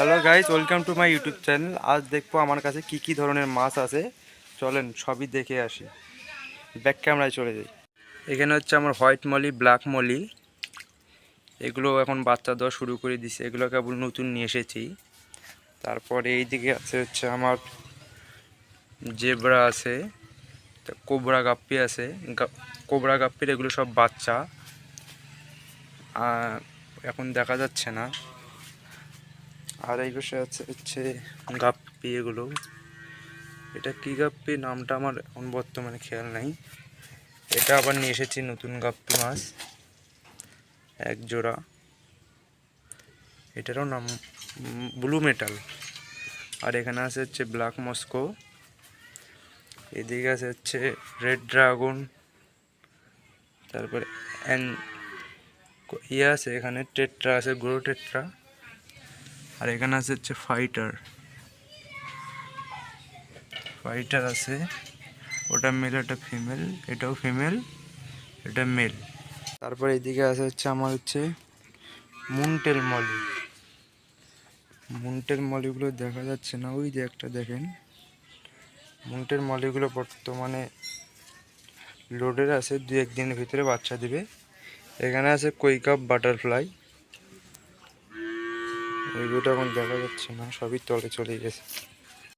Hello guys welcome to my YouTube channel আজ দেখব আমার কাছে কি কি ধরনের মাছ আছে। চলেন সবই দেখে আসি। ব্যাক ক্যামেরায় চলে যাই। এখানে হচ্ছে আমার হোয়াইট মলি, ব্ল্যাক মলি। এগুলো এখন বাচ্চা দেওয়া শুরু করে দিছে। এগুলো কেবল নতুন নিয়ে এসেছি। তারপরে এই দিকে আছে হচ্ছে আমার জেব্রা আছে কোবরা গাপ্পি আছে। কোবরা গাপ্পির এগুলো সব বাচ্চা। এখন দেখা যাচ্ছে না। আর এই পাশে আছে হচ্ছে গাপ্পি এগুলো। এটা কি গাপ্পি? নামটা আমার এখন বর্তমানে খেয়াল নাই। এটা আবার নিয়ে এসেছি নতুন গাপ্পি মাছ। এক জোড়া। এটারও নাম ব্লু মেটাল। আর এখানে আছে হচ্ছে ব্ল্যাক মস্কো। এদিকে আছে হচ্ছে রেড ড্রাগন। তারপরে ইয়ে আছে এখানে টেট্রা আছে গ্রো টেট্রা। আর এখানে আছে হচ্ছে ফাইটার ফাইটার আছে। ওটা মেল ওটা ফিমেল এটাও ফিমেল এটা মেল তারপর এদিকে আছে হচ্ছে আমার হচ্ছে মুনটেল মলি মুনটেল মলিগুলো দেখা যাচ্ছে না। ওই যে একটা দেখেন। মুনটেল মলিগুলো বর্তমানে লোডের আছে। দু একদিনের ভিতরে বাচ্চা দিবে। এখানে আছে কৈকাপ বাটারফ্লাই ওইগুলো এখন দেখা যাচ্ছে না সবই তলে চলে গেছে।